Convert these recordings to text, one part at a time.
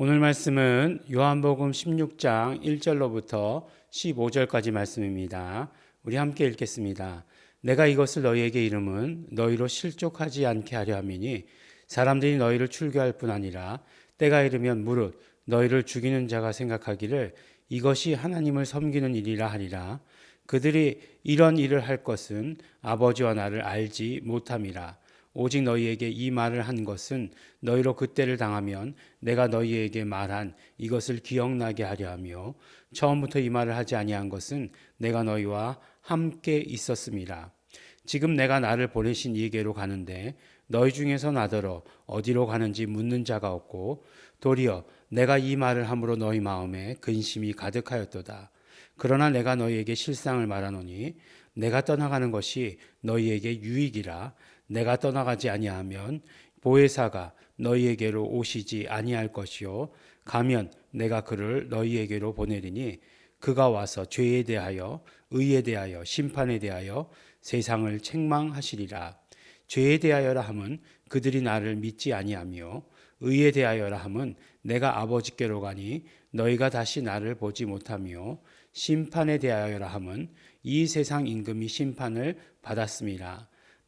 오늘 말씀은 요한복음 16장 1절로부터 15절까지 말씀입니다. 우리 함께 읽겠습니다. 내가 이것을 너희에게 이름은 너희로 실족하지 않게 하려 함이니 사람들이 너희를 출교할 뿐 아니라 때가 이르면 무릇 너희를 죽이는 자가 생각하기를 이것이 하나님을 섬기는 일이라 하리라. 그들이 이런 일을 할 것은 아버지와 나를 알지 못함이라. 오직 너희에게 이 말을 한 것은 너희로 그때를 당하면 내가 너희에게 말한 이것을 기억나게 하려 하며 처음부터 이 말을 하지 아니한 것은 내가 너희와 함께 있었음이라. 지금 내가 나를 보내신 이에게로 가는데 너희 중에서 나더러 어디로 가는지 묻는 자가 없고 도리어 내가 이 말을 함으로 너희 마음에 근심이 가득하였도다. 그러나 내가 너희에게 실상을 말하노니 내가 떠나가는 것이 너희에게 유익이라 내가 떠나가지 아니하면 보혜사가 너희에게로 오시지 아니할 것이요. 가면 내가 그를 너희에게로 보내리니 그가 와서 죄에 대하여 의에 대하여 심판에 대하여 세상을 책망하시리라. 죄에 대하여라 함은 그들이 나를 믿지 아니하며 의에 대하여라 함은 내가 아버지께로 가니 너희가 다시 나를 보지 못하며 심판에 대하여라 함은 이 세상 임금이 심판을 받았음이라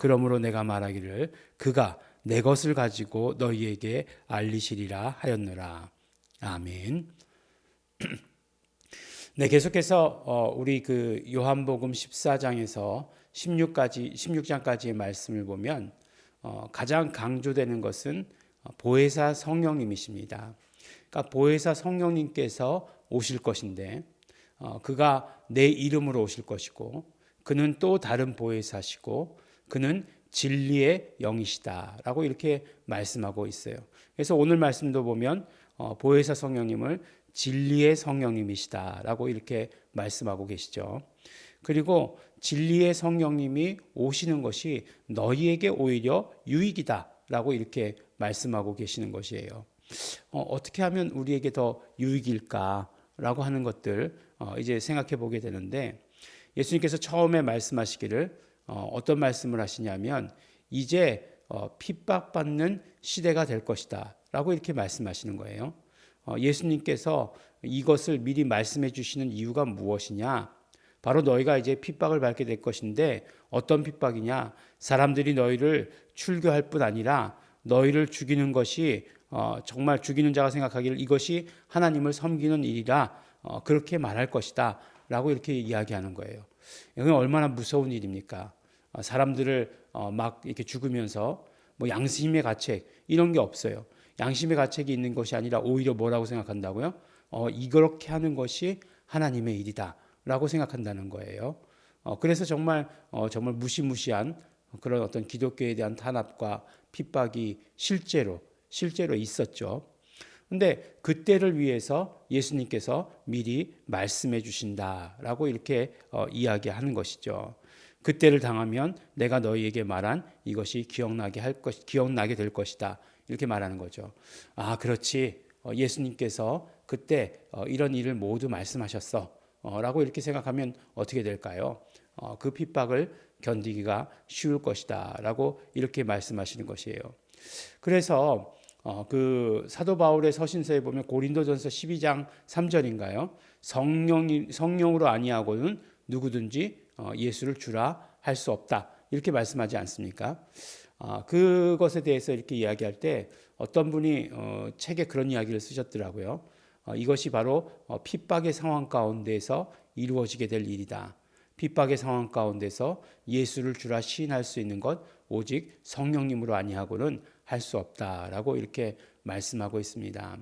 그러므로 내가 말하기를 그가 내 것을 가지고 너희에게 알리시리라 하였노라. 아멘. 네, 계속해서 어, 우리 그 요한복음 14장에서 16까지 16장까지의 말씀을 보면 어, 가장 강조되는 것은 보혜사 성령님이십니다. 그러니까 보혜사 성령님께서 오실 것인데 어, 그가 내 이름으로 오실 것이고 그는 또 다른 보혜사시고 그는 진리의 영이시다라고 이렇게 말씀하고 있어요. 그래서 오늘 말씀도 보면 어, 보혜사 성령님을 진리의 성령님이시다라고 이렇게 말씀하고 계시죠. 그리고 진리의 성령님이 오시는 것이 너희에게 오히려 유익이다라고 이렇게 말씀하고 계시는 것이에요. 어, 어떻게 하면 우리에게 더 유익일까라고 하는 것들 어, 이제 생각해 보게 되는데 예수님께서 처음에 말씀하시기를 어, 어떤 말씀을 하시냐면 이제 어, 핍박받는 시대가 될 것이다 라고 이렇게 말씀하시는 거예요. 어, 예수님께서 이것을 미리 말씀해 주시는 이유가 무엇이냐? 바로 너희가 이제 핍박을 받게 될 것인데 어떤 핍박이냐? 사람들이 너희를 출교할 뿐 아니라 너희를 죽이는 것이 어, 정말 죽이는 자가 생각하기를 이것이 하나님을 섬기는 일이라 어, 그렇게 말할 것이다 라고 이렇게 이야기하는 거예요. 이건 얼마나 무서운 일입니까? 어, 사람들을 어, 막 이렇게 죽으면서 뭐 양심의 가책 이런 게 없어요. 양심의 가책이 있는 것이 아니라 오히려 뭐라고 생각한다고요? 어, 이렇게 하는 것이 하나님의 일이다라고 생각한다는 거예요. 어, 그래서 정말 어, 정말 무시무시한 그런 어떤 기독교에 대한 탄압과 핍박이 실제로 실제로 있었죠. 근데 그때를 위해서 예수님께서 미리 말씀해 주신다라고 이렇게 어, 이야기하는 것이죠. 그때를 당하면 내가 너희에게 말한 이것이 기억나게 할 것, 기억나게 될 것이다. 이렇게 말하는 거죠. 아, 그렇지. 어, 예수님께서 그때 어, 이런 일을 모두 말씀하셨어. 어, 라고 이렇게 생각하면 어떻게 될까요? 어, 그 핍박을 견디기가 쉬울 것이다. 라고 이렇게 말씀하시는 것이에요. 그래서 어, 그 사도 바울의 서신서에 보면 고린도전서 12장 3절인가요? 성령이 성령으로 아니하고는 누구든지 어, 예수를 주라 할 수 없다. 이렇게 말씀하지 않습니까? 아, 그것에 대해서 이렇게 이야기할 때 어떤 분이 어, 책에 그런 이야기를 쓰셨더라고요. 어, 이것이 바로 어, 핍박의 상황 가운데서 이루어지게 될 일이다. 핍박의 상황 가운데서 예수를 주라 시인할 수 있는 것 오직 성령님으로 아니하고는 할 수 없다라고 이렇게 말씀하고 있습니다.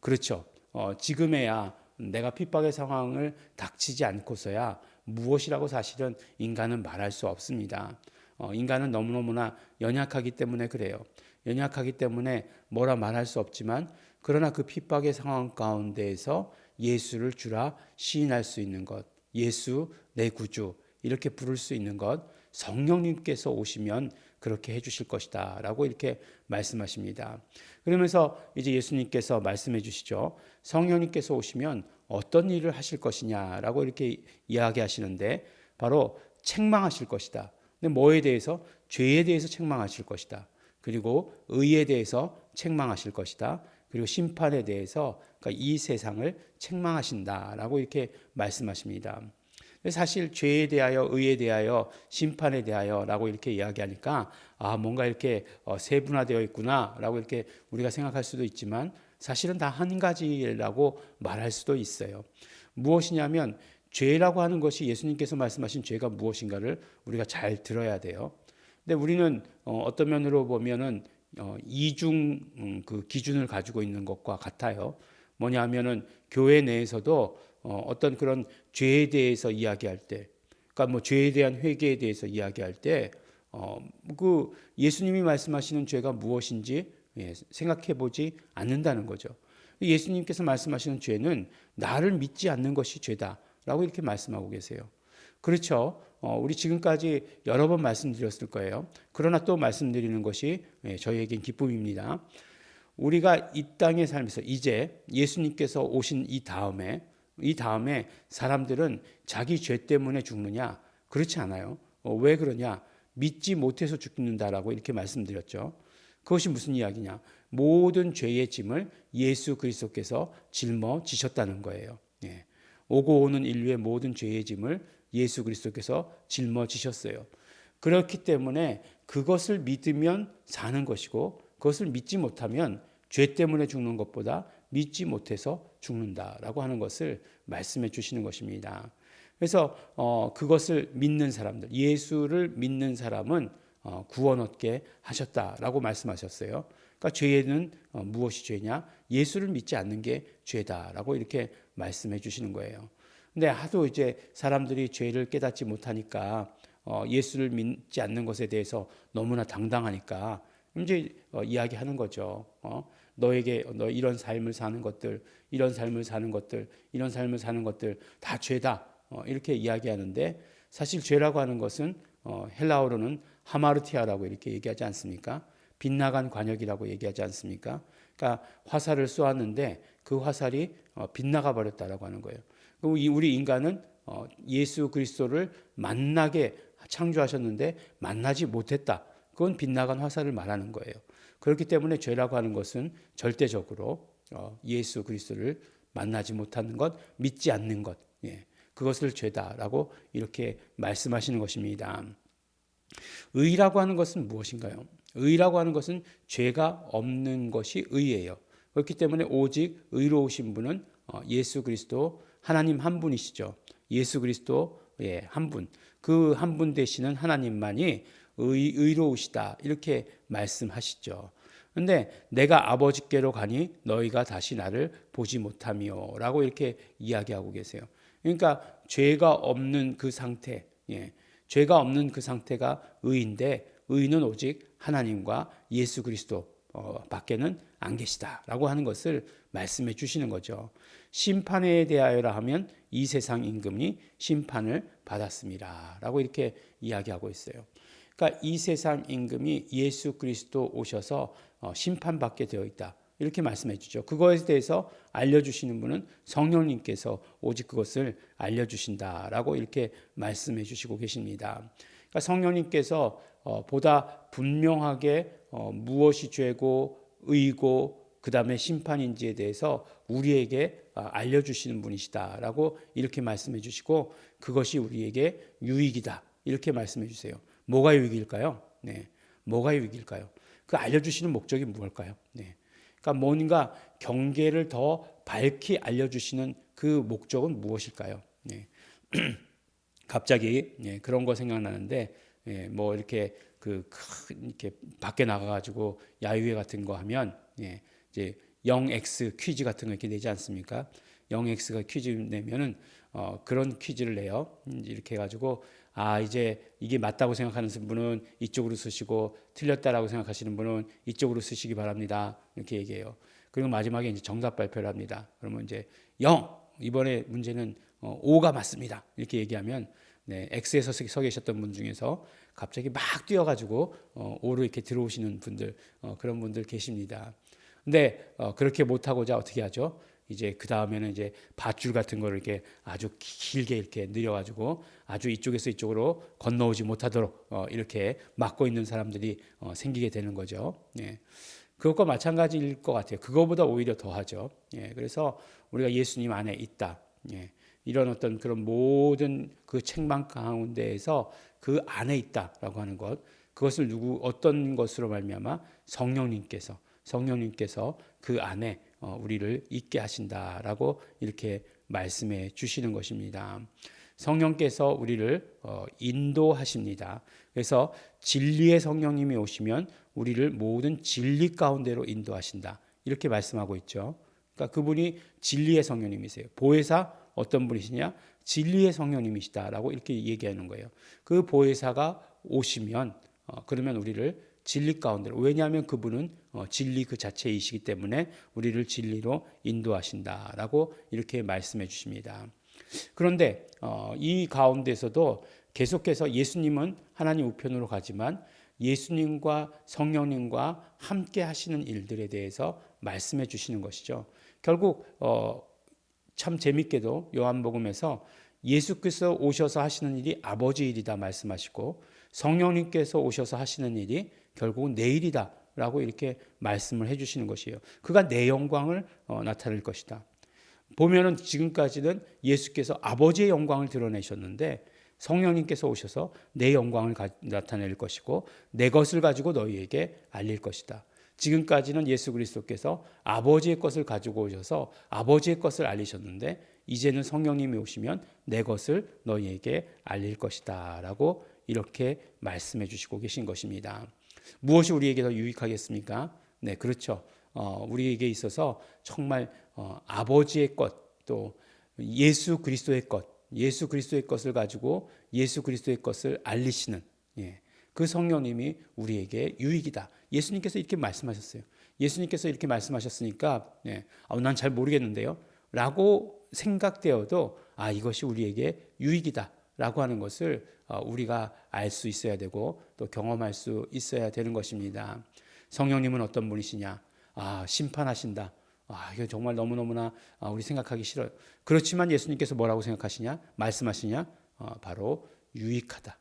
그렇죠. 어, 지금에야 내가 핍박의 상황을 닥치지 않고서야 무엇이라고 사실은 인간은 말할 수 없습니다. 어, 인간은 너무너무나 연약하기 때문에 그래요. 연약하기 때문에 뭐라 말할 수 없지만 그러나 그 핍박의 상황 가운데에서 예수를 주라 시인할 수 있는 것, 예수 내 구주 이렇게 부를 수 있는 것, 성령님께서 오시면 그렇게 해주실 것이다 라고 이렇게 말씀하십니다. 그러면서 이제 예수님께서 말씀해 주시죠. 성령님께서 오시면 어떤 일을 하실 것이냐 라고 이렇게 이야기하시는데 바로 책망하실 것이다. 근데 뭐에 대해서 죄에 대해서 책망하실 것이다. 그리고 의에 대해서 책망하실 것이다. 그리고 심판에 대해서 그러니까 이 세상을 책망하신다라고 이렇게 말씀하십니다. 사실 죄에 대하여 의에 대하여 심판에 대하여라고 이렇게 이야기하니까 아 뭔가 이렇게 어, 세분화되어 있구나라고 이렇게 우리가 생각할 수도 있지만 사실은 다 한 가지라고 말할 수도 있어요. 무엇이냐면 죄라고 하는 것이 예수님께서 말씀하신 죄가 무엇인가를 우리가 잘 들어야 돼요. 근데 우리는 어, 어떤 면으로 보면은 어, 이중 음, 그 기준을 가지고 있는 것과 같아요. 뭐냐면은 교회 내에서도 어, 어떤 그런 죄에 대해서 이야기할 때, 그러니까 뭐 죄에 대한 회개에 대해서 이야기할 때, 어, 그 예수님이 말씀하시는 죄가 무엇인지 예, 생각해 보지 않는다는 거죠. 예수님께서 말씀하시는 죄는 나를 믿지 않는 것이 죄다라고 이렇게 말씀하고 계세요. 그렇죠. 어, 우리 지금까지 여러 번 말씀드렸을 거예요. 그러나 또 말씀드리는 것이 예, 저희에겐 기쁨입니다. 우리가 이 땅의 삶에서 이제 예수님께서 오신 이 다음에 이 다음에 사람들은 자기 죄 때문에 죽느냐? 그렇지 않아요. 어, 왜 그러냐? 믿지 못해서 죽는다라고 이렇게 말씀드렸죠. 그것이 무슨 이야기냐? 모든 죄의 짐을 예수 그리스도께서 짊어지셨다는 거예요. 예. 오고 오는 인류의 모든 죄의 짐을 예수 그리스도께서 짊어지셨어요. 그렇기 때문에 그것을 믿으면 사는 것이고 그것을 믿지 못하면 죄 때문에 죽는 것보다 믿지 못해서 죽는다라고 하는 것을 말씀해 주시는 것입니다. 그래서 어, 그것을 믿는 사람들, 예수를 믿는 사람은 어, 구원 얻게 하셨다라고 말씀하셨어요. 그러니까 죄는 어, 무엇이 죄냐? 예수를 믿지 않는 게 죄다라고 이렇게 말씀해 주시는 거예요. 근데 하도 이제 사람들이 죄를 깨닫지 못하니까 어, 예수를 믿지 않는 것에 대해서 너무나 당당하니까 이제 어, 이야기하는 거죠. 어? 너에게 너 이런 삶을 사는 것들, 이런 삶을 사는 것들, 이런 삶을 사는 것들 다 죄다. 어, 이렇게 이야기하는데 사실 죄라고 하는 것은 어, 헬라어로는 하마르티아라고 이렇게 얘기하지 않습니까? 빗나간 관역이라고 얘기하지 않습니까? 그러니까 화살을 쏘았는데 그 화살이 어, 빗나가 버렸다라고 하는 거예요. 그리고 우리 인간은 어, 예수 그리스도를 만나게 창조하셨는데 만나지 못했다. 그건 빗나간 화살을 말하는 거예요. 그렇기 때문에 죄라고 하는 것은 절대적으로 어, 예수 그리스도를 만나지 못하는 것, 믿지 않는 것, 예, 그것을 죄다라고 이렇게 말씀하시는 것입니다. 의라고 하는 것은 무엇인가요? 의라고 하는 것은 죄가 없는 것이 의예요. 그렇기 때문에 오직 의로우신 분은 어, 예수 그리스도 하나님 한 분이시죠. 예수 그리스도 예, 한 분. 그 한 분 되시는 하나님만이 의, 의로우시다. 이렇게 말씀하시죠. 근데 내가 아버지께로 가니 너희가 다시 나를 보지 못하며 라고 이렇게 이야기하고 계세요. 그러니까 죄가 없는 그 상태, 예, 죄가 없는 그 상태가 의인데 의는 오직 하나님과 예수 그리스도 어, 밖에는 안 계시다라고 하는 것을 말씀해 주시는 거죠. 심판에 대하여라 하면 이 세상 임금이 심판을 받았습니다라고 이렇게 이야기하고 있어요. 그러니까 이 세상 임금이 예수 그리스도 오셔서 어, 심판받게 되어 있다. 이렇게 말씀해 주죠. 그거에 대해서 알려주시는 분은 성령님께서 오직 그것을 알려주신다라고 이렇게 말씀해 주시고 계십니다. 그러니까 성령님께서 어, 보다 분명하게 어, 무엇이 죄고 의고 그 다음에 심판인지에 대해서 우리에게 알려주시는 분이시다라고 이렇게 말씀해 주시고 그것이 우리에게 유익이다 이렇게 말씀해 주세요. 뭐가 유익일까요? 네, 뭐가 유익일까요? 그 알려주시는 목적이 무엇일까요? 네. 그러니까 뭔가 경계를 더 밝히 알려주시는 그 목적은 무엇일까요? 네. 갑자기 네, 그런 거 생각나는데 네, 뭐 이렇게 그 이렇게 밖에 나가가지고 야유회 같은 거 하면 네, 이제 0x 퀴즈 같은 거 이렇게 내지 않습니까? 0x가 퀴즈 내면은 어, 그런 퀴즈를 내요. 이렇게 해가지고 아 이제 이게 맞다고 생각하는 분은 이쪽으로 쓰시고 틀렸다라고 생각하시는 분은 이쪽으로 쓰시기 바랍니다. 이렇게 얘기해요. 그리고 마지막에 이제 정답 발표를 합니다. 그러면 이제 0 이번에 문제는 어, O가 맞습니다. 이렇게 얘기하면 네, X에 서, 서 계셨던 분 중에서 갑자기 막 뛰어가지고 어, O로 이렇게 들어오시는 분들 어, 그런 분들 계십니다. 근데 어, 그렇게 못하고자 어떻게 하죠? 이제 그 다음에는 이제 밧줄 같은 거를 이렇게 아주 길게 이렇게 늘려가지고 아주 이쪽에서 이쪽으로 건너오지 못하도록 어, 이렇게 막고 있는 사람들이 어, 생기게 되는 거죠. 예. 그것과 마찬가지일 것 같아요. 그거보다 오히려 더하죠. 예. 그래서 우리가 예수님 안에 있다. 예. 이런 어떤 그런 모든 그 책망 가운데에서 그 안에 있다라고 하는 것, 그것을 누구 어떤 것으로 말미암아 성령님께서 성령님께서 그 안에 어, 우리를 있게 하신다라고 이렇게 말씀해 주시는 것입니다. 성령께서 우리를 어, 인도하십니다. 그래서 진리의 성령님이 오시면 우리를 모든 진리 가운데로 인도하신다. 이렇게 말씀하고 있죠. 그러니까 그분이 진리의 성령님이세요. 보혜사 어떤 분이시냐? 진리의 성령님이시다라고 이렇게 얘기하는 거예요. 그 보혜사가 오시면 어, 그러면 우리를 진리 가운데로 왜냐하면 그분은 어, 진리 그 자체이시기 때문에 우리를 진리로 인도하신다라고 이렇게 말씀해 주십니다. 그런데 어, 이 가운데서도 계속해서 예수님은 하나님 우편으로 가지만 예수님과 성령님과 함께 하시는 일들에 대해서 말씀해 주시는 것이죠. 결국 어, 참 재밌게도 요한복음에서 예수께서 오셔서 하시는 일이 아버지 일이다 말씀하시고 성령님께서 오셔서 하시는 일이 결국은 내 일이다 라고 이렇게 말씀을 해주시는 것이에요. 그가 내 영광을 어, 나타낼 것이다. 보면은 지금까지는 예수께서 아버지의 영광을 드러내셨는데 성령님께서 오셔서 내 영광을 가, 나타낼 것이고 내 것을 가지고 너희에게 알릴 것이다. 지금까지는 예수 그리스도께서 아버지의 것을 가지고 오셔서 아버지의 것을 알리셨는데 이제는 성령님이 오시면 내 것을 너희에게 알릴 것이다라고 이렇게 말씀해 주시고 계신 것입니다. 무엇이 우리에게 더 유익하겠습니까? 네, 그렇죠. 어, 우리에게 있어서 정말 어, 아버지의 것 또 예수 그리스도의 것, 예수 그리스도의 것을 가지고 예수 그리스도의 것을 알리시는 예, 그 성령님이 우리에게 유익이다. 예수님께서 이렇게 말씀하셨어요. 예수님께서 이렇게 말씀하셨으니까 예, 아, 난잘 모르겠는데요. 라고 생각되어도 아 이것이 우리에게 유익이다. 라고 하는 것을 어, 우리가 알 수 있어야 되고 또 경험할 수 있어야 되는 것입니다. 성령님은 어떤 분이시냐? 아, 심판하신다. 아, 이거 정말 너무 너무나 아, 우리 생각하기 싫어요. 그렇지만 예수님께서 뭐라고 생각하시냐? 말씀하시냐? 어, 바로 유익하다.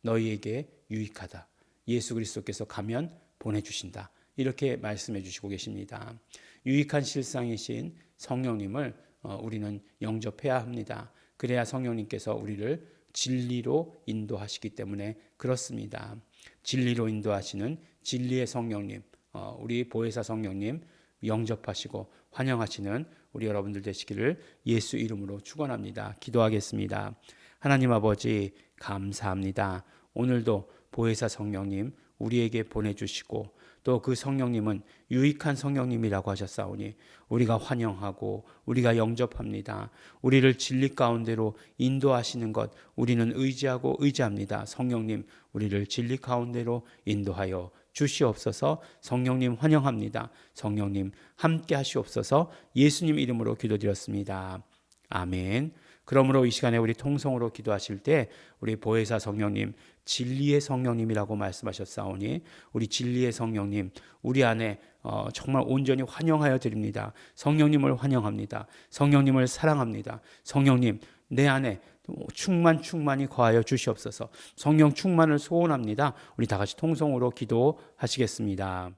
너희에게 유익하다. 예수 그리스도께서 가면 보내주신다. 이렇게 말씀해 주시고 계십니다. 유익한 실상이신 성령님을 어, 우리는 영접해야 합니다. 그래야 성령님께서 우리를 진리로 인도하시기 때문에 그렇습니다. 진리로 인도하시는 진리의 성령님, 어, 우리 보혜사 성령님 영접하시고 환영하시는 우리 여러분들 되시기를 예수 이름으로 축원합니다. 기도하겠습니다. 하나님 아버지 감사합니다. 오늘도 보혜사 성령님 우리에게 보내주시고 또 그 성령님은 유익한 성령님이라고 하셨사오니 우리가 환영하고 우리가 영접합니다. 우리를 진리 가운데로 인도하시는 것 우리는 의지하고 의지합니다. 성령님 우리를 진리 가운데로 인도하여 주시옵소서 성령님 환영합니다. 성령님 함께 하시옵소서 예수님 이름으로 기도드렸습니다. 아멘. 그러므로 이 시간에 우리 통성으로 기도하실 때 우리 보혜사 성령님 진리의 성령님이라고 말씀하셨사오니 우리 진리의 성령님 우리 안에 어, 정말 온전히 환영하여 드립니다. 성령님을 환영합니다. 성령님을 사랑합니다. 성령님 내 안에 충만 충만히 거하여 주시옵소서. 성령 충만을 소원합니다. 우리 다 같이 통성으로 기도하시겠습니다.